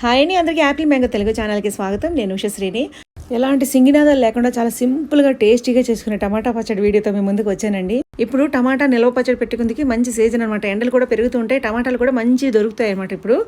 Hi అండి అందరికీ happy mango Telugu ఛానల్కి స్వాగతం. నేను ఉషశ్రీని ఎలాంటి సింగినాదాలు లేకుండా చాలా సింపుల్గా టేస్టీగా చేసుకునే టమాటా పచ్చడి వీడియోతో మీ ముందుకు వచ్చానండి. ఇప్పుడు టమాటా నిల్వ పచ్చడి పెట్టుకుందికి మంచి సీజన్ అనమాట ఎండలు కూడా పెరుగుతూ ఉంటాయి టమాటాలు కూడా మంచి దొరుకుతాయి అనమాట ఇప్పుడు.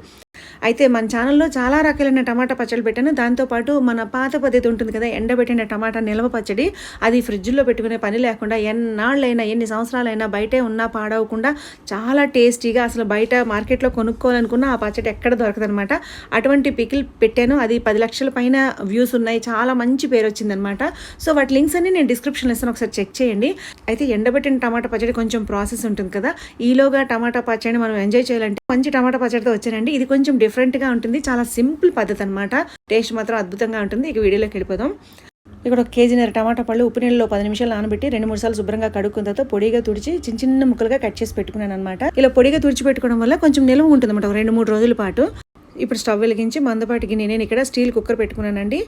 అయితే మన ఛానల్లో చాలా రకాలైన టమాటా పచ్చడి పెట్టాను. దాంతోపాటు మన పాత పద్ధతి ఉంటుంది కదా ఎండబెట్టిన టమాటా నిల్వ పచ్చడి. అది ఫ్రిడ్జ్లో పెట్టుకునే పని లేకుండా ఎన్నాళ్ళైనా ఎన్ని సంవత్సరాలైనా బయటే ఉన్నా పాడవకుండా చాలా టేస్టీగా అసలు బయట మార్కెట్లో కొనుక్కోవాలనుకున్న ఆ పచ్చడి ఎక్కడ దొరకదనమాట. అటువంటి పికిల్ పెట్టాను. అది పది లక్షల పైన వ్యూస్ ఉన్నాయి. చాలా మంచి పేరు వచ్చిందనమాట. సో వాటి లింక్స్ అన్ని నేను డిస్క్రిప్షన్లో ఇస్తాను. ఒకసారి చెక్ చేయండి. అయితే ఎండబెట్టిన టమాటా పచ్చడి కొంచెం ప్రాసెస్ ఉంటుంది కదా ఈలోగా టమాటా పచ్చడిని మనం ఎంజాయ్ చేయాలంటే మంచి టమాటా పచ్చడితో వచ్చానండి. ఇది కొంచెం డిఫరెంట్గా ఉంటుంది. చాలా సింపుల్ పద్ధతి అనమాట టేస్ట్ మాత్రం అద్భుతంగా ఉంటుంది. ఇక వీడియోలోకి వెళ్ళిపోదాం. ఇక్కడ ఒక కేజీన్నర టమాటా పళ్ళు ఉప్పు నీళ్ళలో పది నిమిషాలు నానబెట్టి రెండు మూడు సార్లు శుభ్రంగా కడుక్కున్న తర్వాత పొడిగా తుడిచి చిన్న చిన్న ముక్కలుగా కట్ చేసి పెట్టుకున్నాను అనమాట ఇలా పొడిగా తుడిచి పెట్టుకోవడం వల్ల కొంచెం నిల్వ ఉంటుంది అనమాట రెండు మూడు రోజుల పాటు. ఇప్పుడు స్టవ్ వెలిగించి మందపాటికి నేను ఇక్కడ స్టీల్ కుక్కర్ పెట్టుకున్నానండి.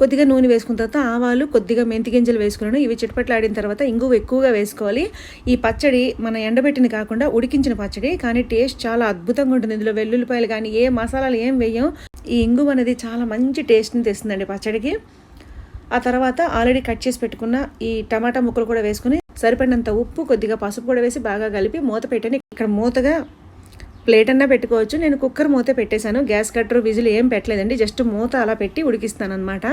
కొద్దిగా నూనె వేసుకున్న తర్వాత ఆవాలు కొద్దిగా మెంతి గింజలు వేసుకున్నాను. ఇవి చిటపట్లాడిన తర్వాత ఇంగువ ఎక్కువగా వేసుకోవాలి. ఈ పచ్చడి మన ఎండబెట్టిన కాకుండా ఉడికించిన పచ్చడి కానీ టేస్ట్ చాలా అద్భుతంగా ఉంటుంది. ఇందులో వెల్లుల్లిపాయలు కానీ ఏ మసాలాలు ఏం వేయం ఈ ఇంగువ అనేది చాలా మంచి టేస్ట్ని తెస్తుందండి పచ్చడికి. ఆ తర్వాత ఆల్రెడీ కట్ చేసి పెట్టుకున్న ఈ టమాటా ముక్కలు కూడా వేసుకుని సరిపడినంత ఉప్పు కొద్దిగా పసుపు కూడా వేసి బాగా కలిపి మూత పెట్టాను ఇక్కడ మూతగా ప్లేట్ అన్నా పెట్టుకోవచ్చు. నేను కుక్కర్ మూత పెట్టేశాను. గ్యాస్ కట్టర్ విజిల్ ఏం పెట్టలేదండి. జస్ట్ మూత అలా పెట్టి ఉడికిస్తాను అనమాట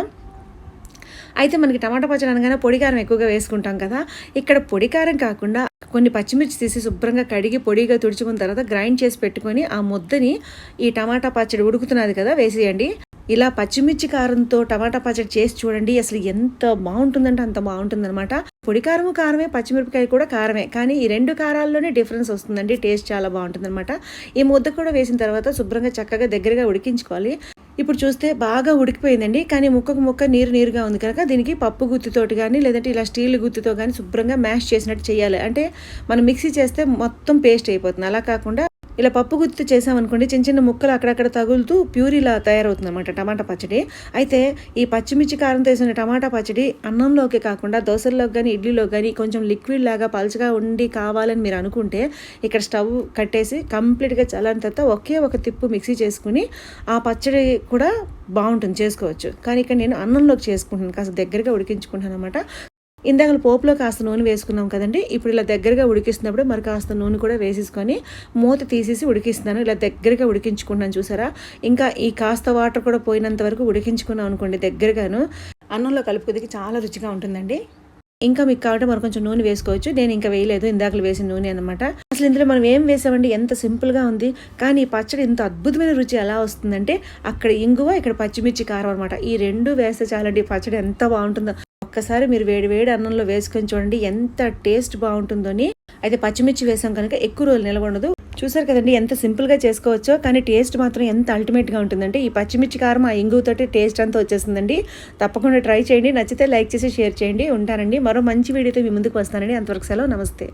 అయితే మనకి టమాటా పచ్చడి అనగానే పొడికారం ఎక్కువగా వేసుకుంటాం కదా. ఇక్కడ పొడికారం కాకుండా కొన్ని పచ్చిమిర్చి తీసి శుభ్రంగా కడిగి పొడిగా తుడుచుకున్న తర్వాత గ్రైండ్ చేసి పెట్టుకొని ఆ ముద్దని ఈ టమాటా పచ్చడి ఉడుకుతున్నది కదా వేసేయండి. ఇలా పచ్చిమిర్చి కారంతో టమాటా పచ్చడి చేసి చూడండి అసలు ఎంత బాగుంటుందంటే అంత బాగుంటుందన్నమాట. పొడి కారము కారమే పచ్చిమిరపకాయ కూడా కారమే కానీ ఈ రెండు కారాల్లోనే డిఫరెన్స్ వస్తుందండి టేస్ట్ చాలా బాగుంటుందన్నమాట. ఈ ముద్ద కూడా వేసిన తర్వాత శుభ్రంగా చక్కగా దగ్గరగా ఉడికించుకోవాలి. ఇప్పుడు చూస్తే బాగా ఉడికిపోయిందండి. కానీ ముక్కకు ముక్క నీరు నీరుగా ఉంది కనుక దీనికి పప్పు గుత్తితోటి కానీ లేదంటే ఇలా స్టీల్ గుత్తితో కానీ శుభ్రంగా మ్యాష్ చేసినట్టు చేయాలి. అంటే మనం మిక్సీ చేస్తే మొత్తం పేస్ట్ అయిపోతుంది. అలా కాకుండా ఇలా పప్పు గుర్తు చేసామనుకోండి చిన్న చిన్న ముక్కలు అక్కడక్కడ తగులుతూ ప్యూరీలా తయారవుతుంది అనమాట టమాటా పచ్చడి. అయితే ఈ పచ్చిమిర్చి కారం వేసిన టమాటా పచ్చడి అన్నంలోకి కాకుండా దోశల్లోకి కానీ ఇడ్లీలో కానీ కొంచెం లిక్విడ్ లాగా పలుచగా ఉండి కావాలని మీరు అనుకుంటే ఇక్కడ స్టవ్ కట్టేసి కంప్లీట్గా చల్లని తర్వాత ఒకే ఒక తిప్పు మిక్సీ చేసుకుని ఆ పచ్చడి కూడా బాగుంటుంది చేసుకోవచ్చు. కానీ ఇక్కడ నేను అన్నంలోకి చేసుకుంటాను కాస్త దగ్గరగా ఉడికించుకుంటాను అనమాట ఇందాక పోపులో కాస్త నూనె వేసుకున్నాం కదండి. ఇప్పుడు ఇలా దగ్గరగా ఉడికిస్తున్నప్పుడు మరి కాస్త నూనె కూడా వేసేసుకొని మూత తీసేసి ఉడికిస్తున్నాను. ఇలా దగ్గరగా ఉడికించుకున్నాను చూసారా? ఇంకా ఈ కాస్త వాటర్ కూడా పోయినంత వరకు ఉడికించుకున్నాం అనుకోండి దగ్గరగాను. అన్నంలో కలుపుకొద్దికి చాలా రుచిగా ఉంటుందండి. ఇంకా మీకు కాబట్టి మరి కొంచెం నూనె వేసుకోవచ్చు. నేను ఇంకా వేయలేదు. ఇందాకలు వేసిన నూనె అనమాట అసలు ఇందులో మనం ఏం వేసామండి? ఎంత సింపుల్గా ఉంది. కానీ ఈ పచ్చడి ఇంత అద్భుతమైన రుచి ఎలా వస్తుందంటే అక్కడ ఇంగువ ఇక్కడ పచ్చిమిర్చి కారం అనమాట ఈ రెండు వేస్తే చాలండి పచ్చడి ఎంత బాగుంటుందో. ఒక్కసారి మీరు వేడి వేడి అన్నంలో వేసుకొని చూడండి ఎంత టేస్ట్ బాగుంటుందని. అయితే పచ్చిమిర్చి వేసాం కనుక ఎక్కువ రోజులు నిలవ ఉండదు. చూసారు కదండి ఎంత సింపుల్గా చేసుకోవచ్చో కానీ టేస్ట్ మాత్రం ఎంత అల్టిమేట్గా ఉంటుందంటే ఈ పచ్చిమిర్చి కారం ఆ ఇంగుతోటి టేస్ట్ అంతా వచ్చేసిందండి తప్పకుండా ట్రై చేయండి నచ్చితే లైక్ చేసి షేర్ చేయండి. ఉంటానండి. మరో మంచి వీడియోతో మీ ముందుకు వస్తానండి. అంతవరకు సెలవు నమస్తే.